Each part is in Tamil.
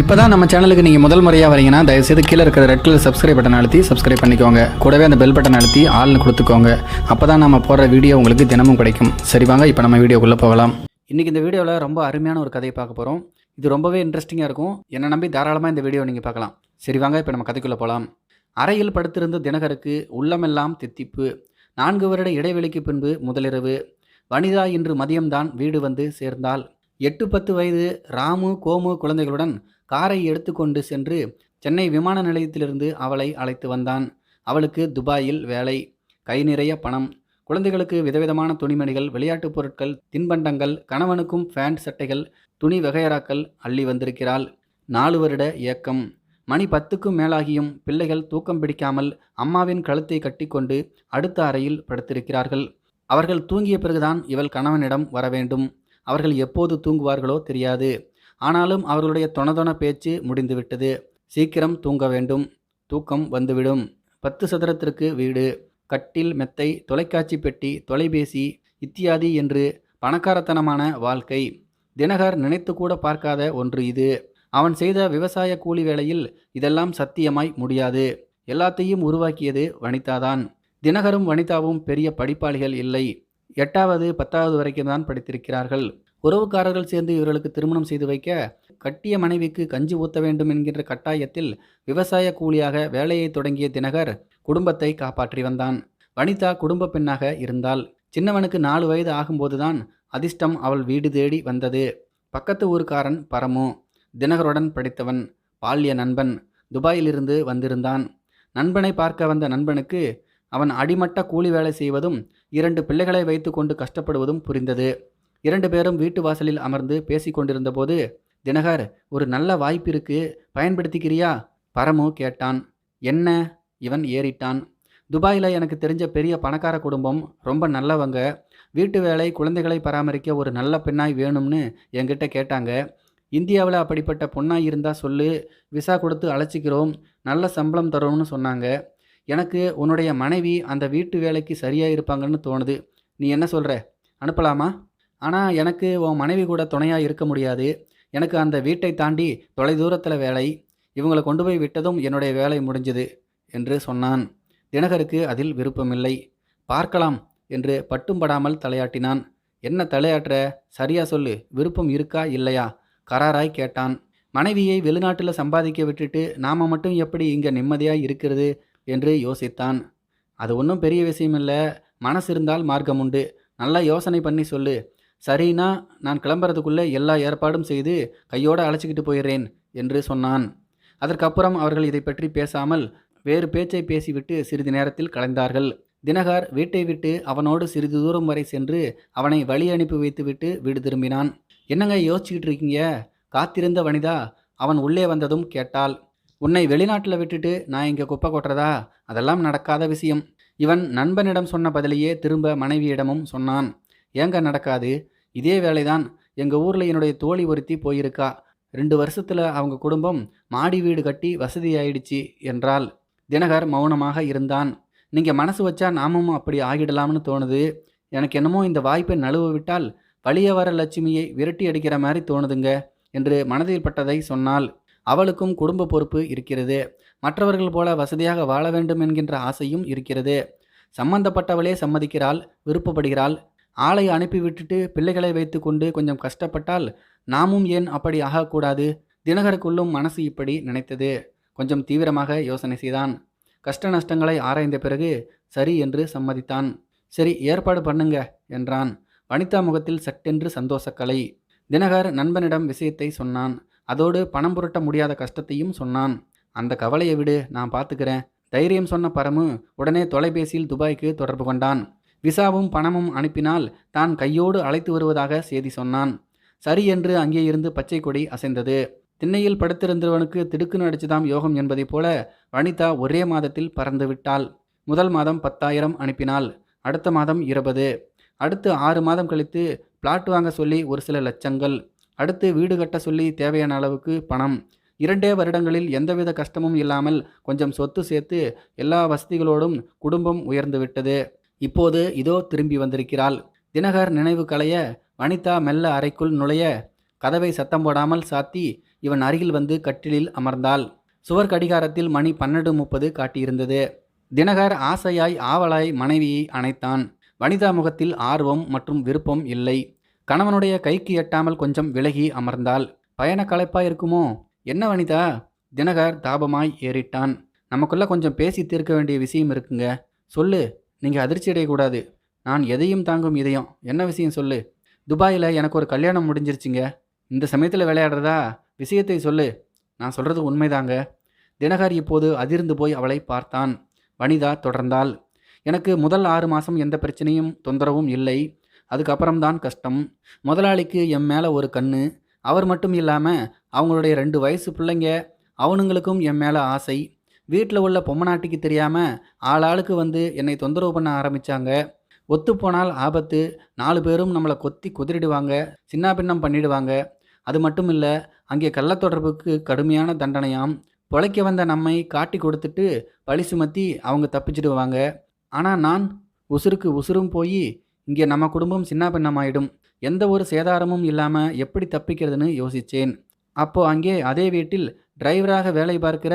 இப்போ தான் நம்ம சேனலுக்கு நீங்கள் முதல் முறையாக வரீங்கன்னா தயவுசெய்து கீழே இருக்கிற ரெட் கலர் சப்ஸ்கிரைப் பட்டன் அழுத்தி சப்ஸ்கிரைப் பண்ணிக்கோங்க. கூடவே அந்த பெல் பட்டன் அழுத்தி ஆள்னு கொடுத்துக்கோங்க. அப்போ தான் நம்ம போடுற வீடியோ உங்களுக்கு தினமும் கிடைக்கும். சரி வாங்க இப்போ நம்ம வீடியோக்குள்ளே போகலாம். இன்றைக்கி இந்த வீடியோவில் ரொம்ப அருமையான ஒரு கதையை பார்க்க போகிறோம் இது ரொம்பவே இன்ட்ரெஸ்டிங்காக இருக்கும். என்னை நம்பி தாராளமாக இந்த வீடியோ நீங்கள் பார்க்கலாம். சரி வாங்க இப்போ நம்ம கதைக்குள்ளே போகலாம் அறையில் படுத்திருந்த தினகருக்கு உள்ளமெல்லாம் தித்திப்பு. நான்கு வருட இடைவெளிக்கு பின்பு முதலிரவு. வனிதா இன்று மதியம்தான் வீடு வந்து சேர்ந்தால் எட்டு பத்து வயது ராமு கோமு குழந்தைகளுடன் காரை எடுத்துக்கொண்டு சென்று சென்னை விமான நிலையத்திலிருந்து அவளை அழைத்து வந்தான். அவளுக்கு துபாயில் வேலை கை நிறைய பணம் குழந்தைகளுக்கு விதவிதமான துணிமணிகள் விளையாட்டுப் பொருட்கள் தின்பண்டங்கள் கணவனுக்கும் ஃபேண்ட் சட்டைகள் துணி வகையறாக்கள் அள்ளி வந்திருக்கிறாள். நாலு வருட இயக்கம். மணி பத்துக்கும் மேலாகியும் பிள்ளைகள் தூக்கம் பிடிக்காமல் அம்மாவின் கழுத்தை கட்டிக்கொண்டு அடுத்த அறையில் படுத்திருக்கிறார்கள். அவர்கள் தூங்கிய பிறகுதான் இவள் கணவனிடம் வர வேண்டும் அவர்கள் எப்போது தூங்குவார்களோ தெரியாது. ஆனாலும் அவர்களுடைய தொணதொண பேச்சு முடிந்துவிட்டது. சீக்கிரம் தூங்க வேண்டும். தூக்கம் வந்துவிடும். பத்து சதுரத்திற்கு வீடு. கட்டில் மெத்தை தொலைக்காட்சி பெட்டி தொலைபேசி இத்தியாதி என்று பணக்காரத்தனமான வாழ்க்கை. தினகர் நினைத்து கூட பார்க்காத ஒன்று இது. அவன் செய்த விவசாய கூலி வேளையில் இதெல்லாம் சத்தியமாய் முடியாது. எல்லாத்தையும் உருவாக்கியது வனிதாதான். தினகரும் வனிதாவும் பெரிய படிப்பாளிகள் இல்லை. எட்டாவது பத்தாவது வரைக்கும் தான் படித்திருக்கிறார்கள். உறவுக்காரர்கள் சேர்ந்து இவர்களுக்கு திருமணம் செய்து வைக்க கட்டிய மனைவிக்கு கஞ்சி ஊத்த வேண்டும் என்கின்ற கட்டாயத்தில் விவசாய கூலியாக வேலையை தொடங்கிய தினகர் குடும்பத்தை காப்பாற்றி வந்தான். வனிதா குடும்ப பெண்ணாக இருந்தாள். சின்னவனுக்கு நாலு வயது ஆகும்போதுதான் அதிர்ஷ்டம் அவள் வீடு தேடி வந்தது. பக்கத்து ஊர்க்காரன் பரமு தினகருடன் படித்தவன் பால்ய நண்பன் துபாயிலிருந்து வந்திருந்தான். நண்பனை பார்க்க வந்த நண்பனுக்கு அவன் அடிமட்ட கூலி வேலை செய்வதும் இரண்டு பிள்ளைகளை வைத்துக்கொண்டு கஷ்டப்படுவதும் புரிந்தது. இரண்டு பேரும் வீட்டு வாசலில் அமர்ந்து பேசிக்கொண்டிருந்தபோது தினகர் ஒரு நல்ல வாய்ப்பு இருக்கு. பயன்படுத்திக்கிறியா? பரமு கேட்டான். என்ன? இவன் ஏறிட்டான். துபாயில் எனக்கு தெரிஞ்ச பெரிய பணக்கார குடும்பம். ரொம்ப நல்லவங்க. வீட்டு வேலை குழந்தைகளை பராமரிக்க ஒரு நல்ல பெண்ணாய் வேணும்னு என்கிட்ட கேட்டாங்க. இந்தியாவில் அப்படிப்பட்ட பொண்ணாய் இருந்தால் சொல்லு. விசா கொடுத்து அழைச்சிக்கிறோம். நல்ல சம்பளம் தரோம்னு சொன்னாங்க. எனக்கு உன்னுடைய மனைவி அந்த வீட்டு வேலைக்கு சரியாக இருப்பாங்கன்னு தோணுது. நீ என்ன சொல்கிற அனுப்பலாமா? ஆனால் எனக்கு உன் மனைவி கூட துணையாக இருக்க முடியாது. எனக்கு அந்த வீட்டை தாண்டி தொலைதூரத்தில் வேலை. இவங்களை கொண்டு போய் விட்டதும் என்னுடைய வேலை முடிஞ்சது என்று சொன்னான். தினகருக்கு அதில் விருப்பமில்லை. பார்க்கலாம் என்று பட்டும் படாமல் தலையாட்டினான். என்ன தலையாட்டுற? சரியா சொல்லு. விருப்பம் இருக்கா இல்லையா? கராராய் கேட்டான். மனைவியை வெளிநாட்டில் சம்பாதிக்க விட்டுட்டு நாம மட்டும் எப்படி இங்கே நிம்மதியாக இருக்கிறது? என்று யோசித்தான். அது ஒன்றும் பெரிய விஷயம் இல்லை மனசு இருந்தால் மார்க்கம் உண்டு. நல்லா யோசனை பண்ணி சொல்லு. சரினா நான் கிளம்புறதுக்குள்ளே எல்லா ஏற்பாடும் செய்து கையோடு அழைச்சிக்கிட்டு போயிடுறேன் என்று சொன்னான். அதற்கப்புறம் அவர்கள் இதை பற்றி பேசாமல் வேறு பேச்சை பேசிவிட்டு சிறிது நேரத்தில் கலைந்தார்கள். தினகர் வீட்டை விட்டு அவனோடு சிறிது தூரம் வரை சென்று அவனை வழி அனுப்பி வைத்துவிட்டு வீடு திரும்பினான். என்னங்க யோசிச்சுக்கிட்டு இருக்கீங்க? காத்திருந்த வனிதா அவன் உள்ளே வந்ததும் கேட்டாள். உன்னை வெளிநாட்டில் விட்டுட்டு நான் இங்கே குப்பை கொட்டுறதா? அதெல்லாம் நடக்காத விஷயம். இவன் நண்பனிடம் சொன்ன பதிலையே திரும்ப மனைவியிடமும் சொன்னான். ஏங்க நடக்காது? இதே வேலைதான் எங்கள் ஊரில் என்னுடைய தோழி ஒருத்தி போயிருக்கா. ரெண்டு வருஷத்தில் அவங்க குடும்பம் மாடி வீடு கட்டி வசதியாயிடுச்சு என்றால் தினகர் மௌனமாக இருந்தான். நீங்கள் மனசு வச்சா நாமும் அப்படி ஆகிடலாம்னு தோணுது. எனக்கு என்னமோ இந்த வாய்ப்பை நழுவ விட்டால் வழிய வர லட்சுமியை விரட்டி அடிக்கிற மாதிரி தோணுதுங்க என்று மனதில் பட்டதை சொன்னால் அவளுக்கும் குடும்ப பொறுப்பு இருக்கிறது. மற்றவர்கள் போல வசதியாக வாழ வேண்டும் என்கின்ற ஆசையும் இருக்கிறது. சம்பந்தப்பட்டவளே சம்மதிக்கிறாள் விருப்பப்படுகிறாள் ஆளை அனுப்பி விட்டுட்டு பிள்ளைகளை வைத்துக்கொண்டு கொஞ்சம் கஷ்டப்பட்டால் நாமும் ஏன் அப்படி ஆகக்கூடாது? தினகருக்குள்ளும் மனசு இப்படி நினைத்தது. கொஞ்சம் தீவிரமாக யோசனை செய்தான். கஷ்ட நஷ்டங்களை ஆராய்ந்த பிறகு சரி என்று சம்மதித்தான். சரி ஏற்பாடு பண்ணுங்க என்றான். வனிதா முகத்தில் சட்டென்று சந்தோஷக்கலை தினகர் நண்பனிடம் விஷயத்தை சொன்னான். அதோடு பணம் புரட்ட முடியாத கஷ்டத்தையும் சொன்னான். அந்த கவலையை விடு நான் பார்த்துக்கிறேன். தைரியம் சொன்ன பரமு உடனே தொலைபேசியில் துபாய்க்கு தொடர்பு கொண்டான். விசாவும் பணமும் அனுப்பினால் தான் கையோடு அழைத்து வருவதாக செய்தி சொன்னான். சரி என்று அங்கே இருந்து பச்சை கொடி அசைந்தது. திண்ணையில் படுத்திருந்தவனுக்கு திடுக்கு அடிச்சுதாம் யோகம் என்பதைப் போல வனிதா ஒரே மாதத்தில் பறந்து விட்டாள். முதல் மாதம் பத்தாயிரம் அனுப்பினாள் அடுத்த மாதம் இருபது. அடுத்து ஆறு மாதம் கழித்து பிளாட் வாங்க சொல்லி ஒரு சில லட்சங்கள். அடுத்து வீடு கட்ட சொல்லி தேவையான அளவுக்கு பணம். இரண்டே வருடங்களில் எந்தவித கஷ்டமும் இல்லாமல் கொஞ்சம் சொத்து சேர்த்து எல்லா வசதிகளோடும் குடும்பம் உயர்ந்து விட்டது. இப்போது இதோ திரும்பி வந்திருக்கிறாள். தினகர் நினைவு களைய வனிதா மெல்ல அறைக்குள் நுழைய கதவை சத்தம் போடாமல் சாத்தி இவன் அருகில் வந்து கட்டிலில் அமர்ந்தாள். சுவர் கடிகாரத்தில் மணி பன்னெண்டு முப்பது காட்டியிருந்தது. தினகர் ஆசையாய் ஆவலாய் மனைவியை அணைத்தான். வனிதா முகத்தில் ஆர்வம் மற்றும் விருப்பம் இல்லை. கணவனுடைய கைக்கு எட்டாமல் கொஞ்சம் விலகி அமர்ந்தாள். பயண களைப்பா இருக்குமோ? என்ன வனிதா? தினகர் தாபமாய் ஏறிட்டான். நமக்குள்ள கொஞ்சம் பேசி தீர்க்க வேண்டிய விஷயம் இருக்குங்க. சொல்லு. நீங்கள் அதிர்ச்சி அடையக்கூடாது. நான் எதையும் தாங்கும் இதயம். என்ன விஷயம் சொல்லு? துபாயில் எனக்கு ஒரு கல்யாணம் முடிஞ்சிருச்சுங்க. இந்த சமயத்தில் விளையாடுறதா? விஷயத்தை சொல்லு. நான் சொல்கிறது உண்மைதாங்க. தினகார் இப்போது அதிர்ந்து போய் அவளை பார்த்தான். வனிதா தொடர்ந்தாள். எனக்கு முதல் ஆறு மாதம் எந்த பிரச்சனையும் தொந்தரவும் இல்லை. அதுக்கப்புறம்தான் கஷ்டம். முதலாளிக்கு என் மேலே ஒரு கண்ணு. அவர் மட்டும் இல்லாமல் அவங்களுடைய ரெண்டு வயசு பிள்ளைங்க. அவனுங்களுக்கும் என் மேலே ஆசை. வீட்டில் உள்ள பொம்மநாட்டிக்கு தெரியாமல் ஆளாளுக்கு வந்து என்னை தொந்தரவு பண்ண ஆரம்பித்தாங்க ஒத்துப்போனால் ஆபத்து. நாலு பேரும் நம்மளை கொத்தி குதிரிடுவாங்க சின்ன பின்னம் பண்ணிடுவாங்க. அது மட்டும் இல்லை அங்கே கள்ளத்தொடர்புக்கு கடுமையான தண்டனையாம். பொழைக்க வந்த நம்மை காட்டி கொடுத்துட்டு பழி சுமத்தி அவங்க தப்பிச்சிடுவாங்க. ஆனால் நான் உசுருக்கு உசுரும் போய் இங்கே நம்ம குடும்பம் சின்ன பின்னமாயிடும். எந்த ஒரு சேதாரமும் இல்லாமல் எப்படி தப்பிக்கிறதுன்னு யோசித்தேன் அப்போது அங்கே அதே வீட்டில் டிரைவராக வேலை பார்க்கிற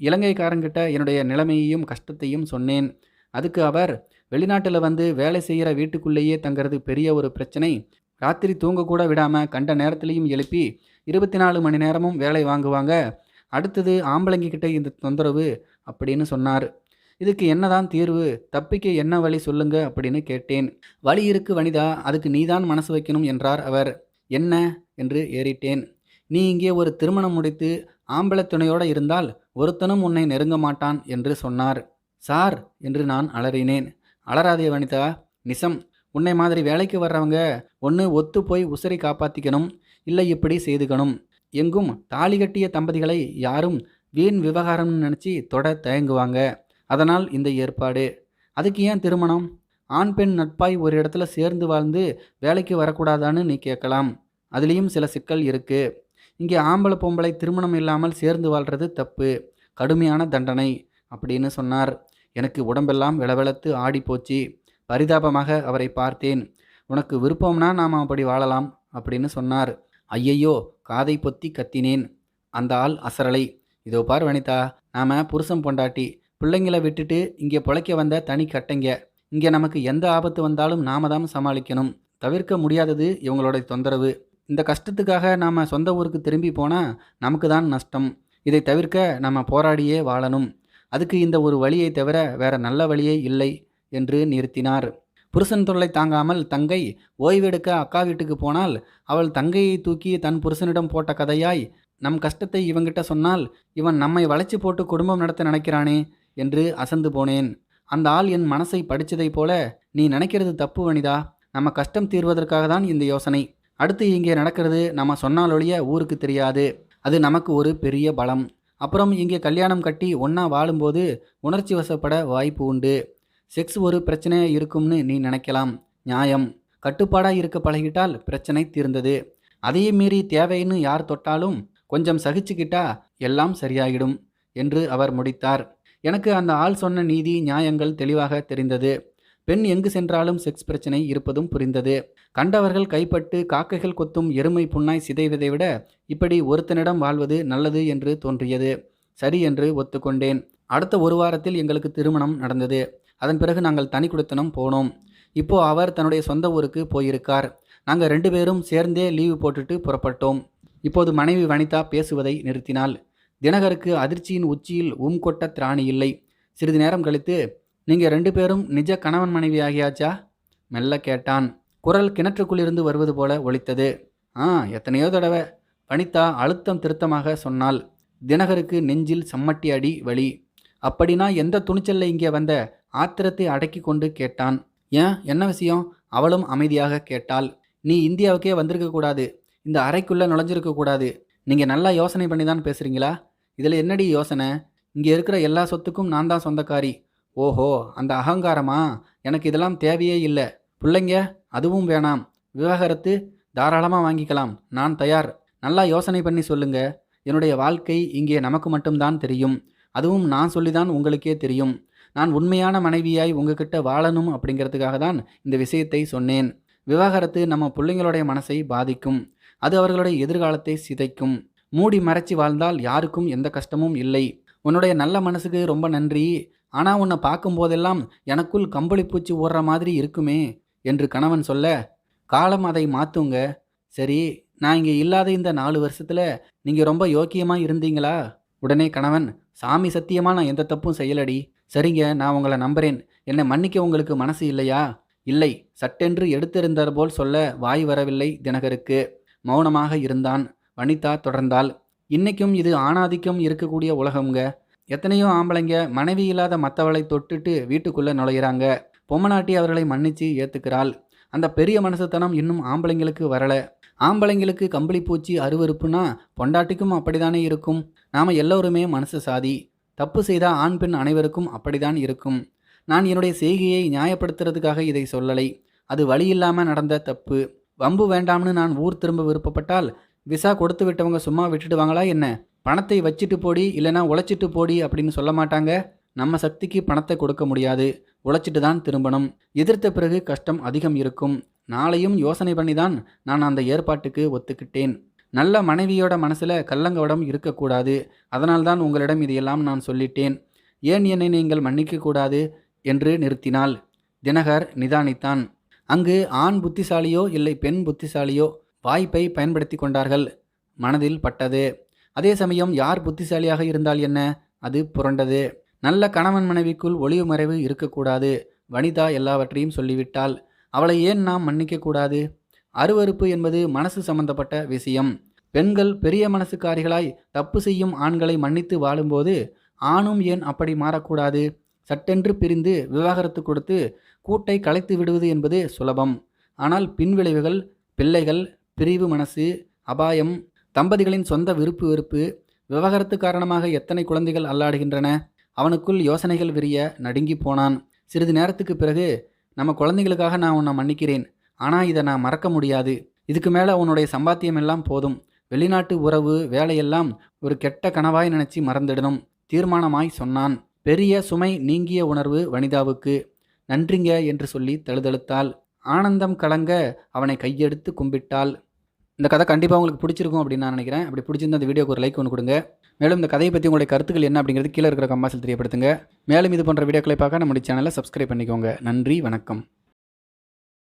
இலங்கைக்காரங்கிட்ட என்னுடைய நிலைமையையும் கஷ்டத்தையும் சொன்னேன். அதுக்கு அவர் வெளிநாட்டில் வந்து வேலை செய்கிற வீட்டுக்குள்ளேயே தங்கிறது பெரிய ஒரு பிரச்சனை. ராத்திரி தூங்கக்கூட விடாமல் கண்ட நேரத்திலையும் எழுப்பி இருபத்தி நாலு மணி நேரமும் வேலை வாங்குவாங்க. அடுத்தது ஆம்பளைங்கிட்ட இந்த தொந்தரவு அப்படின்னு சொன்னார். இதுக்கு என்னதான் தீர்வு? தப்பிக்க என்ன வழி சொல்லுங்க? அப்படின்னு கேட்டேன். வழி இருக்கு வனிதா அதுக்கு நீதான் மனசு வைக்கணும் என்றார் அவர். என்ன? என்று ஏறிட்டேன். நீ இங்கே ஒரு திருமணம் முடித்து ஆம்பளத் துணையோடு இருந்தால் ஒருத்தனும் உன்னை நெருங்க மாட்டான் என்று சொன்னார். சார் என்று நான் அலறினேன். அலறாதே வனிதா நிசம். உன்னை மாதிரி வேலைக்கு வர்றவங்க ஒன்று ஒத்து போய் உசிரை காப்பாற்றிக்கணும் இல்லை இப்படி செய்துக்கணும். எங்கும் தாலி கட்டிய தம்பதிகளை யாரும் வீண் விவகாரம்னு நினச்சி தொட தயங்குவாங்க. அதனால் இந்த ஏற்பாடு. அதுக்கு ஏன் திருமணம்? ஆண் பெண் நட்பாய் ஒரு இடத்துல சேர்ந்து வாழ்ந்து வேலைக்கு வரக்கூடாதான்னு நீ கேட்கலாம். அதுலேயும் சில சிக்கல் இருக்குது இங்கே ஆம்பளை பொம்பளை திருமணம் இல்லாமல் சேர்ந்து வாழ்றது தப்பு. கடுமையான தண்டனை அப்படின்னு சொன்னார். எனக்கு உடம்பெல்லாம் விளவெளத்து ஆடி போச்சு. பரிதாபமாக அவரை பார்த்தேன். உனக்கு விருப்பம்னா நாம் அப்படி வாழலாம் அப்படின்னு சொன்னார். ஐயையோ காதை பொத்தி கத்தினேன். அந்த ஆள் அசரலை. இதோ பார் வனிதா நாம புருஷன் பொண்டாட்டி. பிள்ளைங்களை விட்டுட்டு இங்கே பொழைக்க வந்த தனி கட்டைங்க. இங்கே நமக்கு எந்த ஆபத்து வந்தாலும் நாம தான் சமாளிக்கணும். தவிர்க்க முடியாதது இவங்களோட தொந்தரவு. இந்த கஷ்டத்துக்காக நாம் சொந்த ஊருக்கு திரும்பி போனால் நமக்கு தான் நஷ்டம். இதை தவிர்க்க நம்ம போராடியே வாழணும். அதுக்கு இந்த ஒரு வழியை தவிர வேற நல்ல வழியே இல்லை என்று நிறுத்தினார். புருஷன் தொல்லை தாங்காமல் தங்கை ஓய்வெடுக்க அக்கா வீட்டுக்கு போனால் அவள் தங்கையை தூக்கி தன் புருஷனிடம் போட்ட கதையாய் நம் கஷ்டத்தை இவங்கிட்ட சொன்னால் இவன் நம்மை வளைச்சி போட்டு குடும்பம் நடத்த நினைக்கிறானே என்று அசந்து போனேன். அந்த ஆள் என் மனசை படித்ததைப் போல நீ நினைக்கிறது தப்பு வனிதா. நம்ம கஷ்டம் தீர்வதற்காக தான் இந்த யோசனை. அடுத்து இங்கே நடக்கிறது நம்ம சொன்னாலொழிய ஊருக்கு தெரியாது. அது நமக்கு ஒரு பெரிய பலம். அப்புறம் இங்கே கல்யாணம் கட்டி ஒன்றா வாழும்போது உணர்ச்சி வசப்பட வாய்ப்பு உண்டு. செக்ஸ் ஒரு பிரச்சனையாக இருக்கும்னு நீ நினைக்கலாம். நியாயம். கட்டுப்பாடாக இருக்க பழகிட்டால் பிரச்சனை தீர்ந்தது. அதையும் மீறி தேவைன்னு யார் தொட்டாலும் கொஞ்சம் சகிச்சுக்கிட்டா எல்லாம் சரியாகிடும் என்று அவர் முடித்தார். எனக்கு அந்த ஆள் சொன்ன நீதி நியாயங்கள் தெளிவாக தெரிந்தது. பெண் எங்கு சென்றாலும் செக்ஸ் பிரச்சனை இருப்பதும் புரிந்தது. கண்டவர்கள் கைப்பட்டு காக்கைகள் கொத்தும் எருமை புண்ணாய் சிதைவதை விட இப்படி ஒருத்தனிடம் வாழ்வது நல்லது என்று தோன்றியது. சரி என்று ஒத்துக்கொண்டேன். அடுத்த ஒரு வாரத்தில் எங்களுக்கு திருமணம் நடந்தது. அதன் பிறகு நாங்கள் தனி குடித்தனம் போனோம். இப்போ அவர் தன்னுடைய சொந்த ஊருக்கு போயிருக்கார். நாங்கள் ரெண்டு பேரும் சேர்ந்தே லீவு போட்டுட்டு புறப்பட்டோம். இப்போது மனைவி வனிதா பேசுவதை நிறுத்தினாள். தினகருக்கு அதிர்ச்சியின் உச்சியில் உம் கொட்ட திராணி இல்லை. சிறிது நேரம் கழித்து நீங்கள் ரெண்டு பேரும் நிஜ கணவன் மனைவி ஆகியாச்சா? மெல்ல கேட்டான். குரல் கிணற்றுக்குள்ளிருந்து வருவது போல ஒலித்தது. ஆ எத்தனையோ தடவை. வனிதா அழுத்தம் திருத்தமாக சொன்னாள். தினகருக்கு நெஞ்சில் சம்மட்டி அடி வலி. அப்படின்னா எந்த துணிச்சல்ல இங்கே வந்த? ஆத்திரத்தை அடக்கி கொண்டு கேட்டான். ஏன்? என்ன விஷயம்? அவளும் அமைதியாக கேட்டாள். நீ இந்தியாவுக்கே வந்திருக்க கூடாது. இந்த அறைக்குள்ளே நுழைஞ்சிருக்க கூடாது. நீங்கள் நல்லா யோசனை பண்ணி தான் பேசுகிறீங்களா இதில் என்னடி யோசனை? இங்கே இருக்கிற எல்லா சொத்துக்கும் நான் தான் சொந்தக்காரி. ஓஹோ அந்த அகங்காரமா? எனக்கு இதெல்லாம் தேவையே இல்லை. பிள்ளைங்க அதுவும் வேணாம். விவாகரத்து தாராளமாக வாங்கிக்கலாம். நான் தயார். நல்லா யோசனை பண்ணி சொல்லுங்க. என்னுடைய வாழ்க்கை இங்கே நமக்கு மட்டும்தான் தெரியும். அதுவும் நான் சொல்லிதான் உங்களுக்கே தெரியும். நான் உண்மையான மனைவியாய் உங்ககிட்ட வாழணும் அப்படிங்கிறதுக்காக தான் இந்த விஷயத்தை சொன்னேன். விவாகரத்து நம்ம பிள்ளைங்களுடைய மனசை பாதிக்கும். அது அவர்களுடைய எதிர்காலத்தை சிதைக்கும். மூடி மறைச்சி வாழ்ந்தால் யாருக்கும் எந்த கஷ்டமும் இல்லை. உன்னுடைய நல்ல மனசுக்கு ரொம்ப நன்றி. ஆனால் உன்னை பார்க்கும்போதெல்லாம் எனக்குள் கம்பளி பூச்சி ஓடுற மாதிரி இருக்குமே என்று கணவன் சொல்ல காலம் அதை மாற்றுங்க சரி நான் இங்கே இல்லாத இந்த நாலு வருஷத்தில் நீங்கள் ரொம்ப யோக்கியமாக இருந்தீங்களா? உடனே கணவன் சாமி சத்தியமாக நான் எந்த தப்பும் செய்யலடி. சரிங்க நான் உங்களை நம்புறேன். என்னை மன்னிக்க உங்களுக்கு மனசு இல்லையா? இல்லை. சட்டென்று எடுத்திருந்தார் போல் சொல்ல வாய் வரவில்லை தினகருக்கு. மௌனமாக இருந்தான். வனிதா தொடர்ந்தாள். இன்றைக்கும் இது ஆணாதிக்கம் இருக்கக்கூடிய உலகம்ங்க. எத்தனையோ ஆம்பளைங்க மனைவி இல்லாத மற்றவளை தொட்டுட்டு வீட்டுக்குள்ளே நுழையிறாங்க. பொம்மநாட்டி அவர்களை மன்னித்து ஏற்றுக்கிறாள் அந்த பெரிய மனசுத்தனம் இன்னும் ஆம்பளைங்களுக்கு வரலை. ஆம்பளைங்களுக்கு கம்பளி பூச்சி அருவறுப்புனா பொண்டாட்டிக்கும் அப்படிதானே இருக்கும். நாம் எல்லோருமே மனசு சாதி. தப்பு செய்தால் ஆண் பெண் அனைவருக்கும் அப்படிதான் இருக்கும். நான் என்னுடைய செய்கையை நியாயப்படுத்துறதுக்காக இதை சொல்லலை. அது வழி இல்லாமல் நடந்த தப்பு. வம்பு வேண்டாம்னு நான் ஊர் திரும்ப விருப்பப்பட்டால் விசா கொடுத்து விட்டவங்க சும்மா விட்டுடுவாங்களா என்ன? பணத்தை வச்சுட்டு போடி இல்லைனா உழைச்சிட்டு போடி அப்படின்னு சொல்ல மாட்டாங்க. நம்ம சக்திக்கு பணத்தை கொடுக்க முடியாது. உழைச்சிட்டு தான் திரும்பணும். எதிர்த்த பிறகு கஷ்டம் அதிகம் இருக்கும். நாளையும் யோசனை பண்ணி தான் நான் அந்த ஏற்பாட்டுக்கு ஒத்துக்கிட்டேன். நல்ல மனைவியோட மனசில் கள்ளங்கவடம் இருக்கக்கூடாது. அதனால்தான் உங்களிடம் இதையெல்லாம் நான் சொல்லிட்டேன். ஏன் என்னை நீங்கள் மன்னிக்க கூடாது என்று நிறுத்தினாள். தினகர் நிதானித்தான். அங்கு ஆண் புத்திசாலியோ இல்லை பெண் புத்திசாலியோ வாய்ப்பை பயன்படுத்தி கொண்டார்கள். மனதில் பட்டது. அதே சமயம் யார் புத்திசாலியாக இருந்தால் என்ன? அது புரண்டது. நல்ல கணவன் மனைவிக்குள் ஒளிவு மறைவு இருக்கக்கூடாது. வனிதா எல்லாவற்றையும் சொல்லிவிட்டால் அவளை ஏன் நாம் மன்னிக்கக்கூடாது அருவருப்பு என்பது மனசு சம்பந்தப்பட்ட விஷயம். பெண்கள் பெரிய மனசுக்காரிகளாய் தப்பு செய்யும் ஆண்களை மன்னித்து வாழும்போது ஆணும் ஏன் அப்படி மாறக்கூடாது? சட்டென்று பிரிந்து விவாகரத்து கொடுத்து கூட்டை கலைத்து விடுவது என்பது சுலபம். ஆனால் பின்விளைவுகள் பிள்ளைகள் பிரிவு மனசு அபாயம் தம்பதிகளின் சொந்த விருப்பு வெறுப்பு விவகாரத்து காரணமாக எத்தனை குழந்தைகள் அல்லாடுகின்றன? அவனுக்குள் யோசனைகள் விரிய நடுங்கி போனான். சிறிது நேரத்துக்கு பிறகு நம்ம குழந்தைகளுக்காக நான் உன்னை மன்னிக்கிறேன். ஆனால் இதை நான் மறக்க முடியாது. இதுக்கு மேலே உன்னுடைய சம்பாத்தியம் எல்லாம் போதும். வெளிநாட்டு உறவு வேலையெல்லாம் ஒரு கெட்ட கனவாய் நினைச்சி மறந்துடணும் தீர்மானமாய் சொன்னான். பெரிய சுமை நீங்கிய உணர்வு வனிதாவுக்கு. நன்றிங்க என்று சொல்லி தழுதழுத்தாள். ஆனந்தம் கலங்க அவனை கையெடுத்து கும்பிட்டாள். இந்த கதை கண்டிப்பாக உங்களுக்கு பிடிச்சிருக்கும் அப்படின்னு நான் நினைக்கிறேன். அப்படி பிடிச்சிருந்த அந்த வீடியோக்கு ஒரு லைக் ஒன்று கொடுங்க. மேலும் இந்த கதையை பற்றி உங்களுடைய கருத்துக்கள் என்ன அப்படிங்கிறது கீழே இருக்கிற கம்மாசில் தெரியப்படுத்துங்க. மேலும் இது போன்ற வீடியோக்களை பார்க்க நம்முடைய சேனலை சப்ஸ்கிரைப் பண்ணிக்கோங்க. நன்றி வணக்கம்.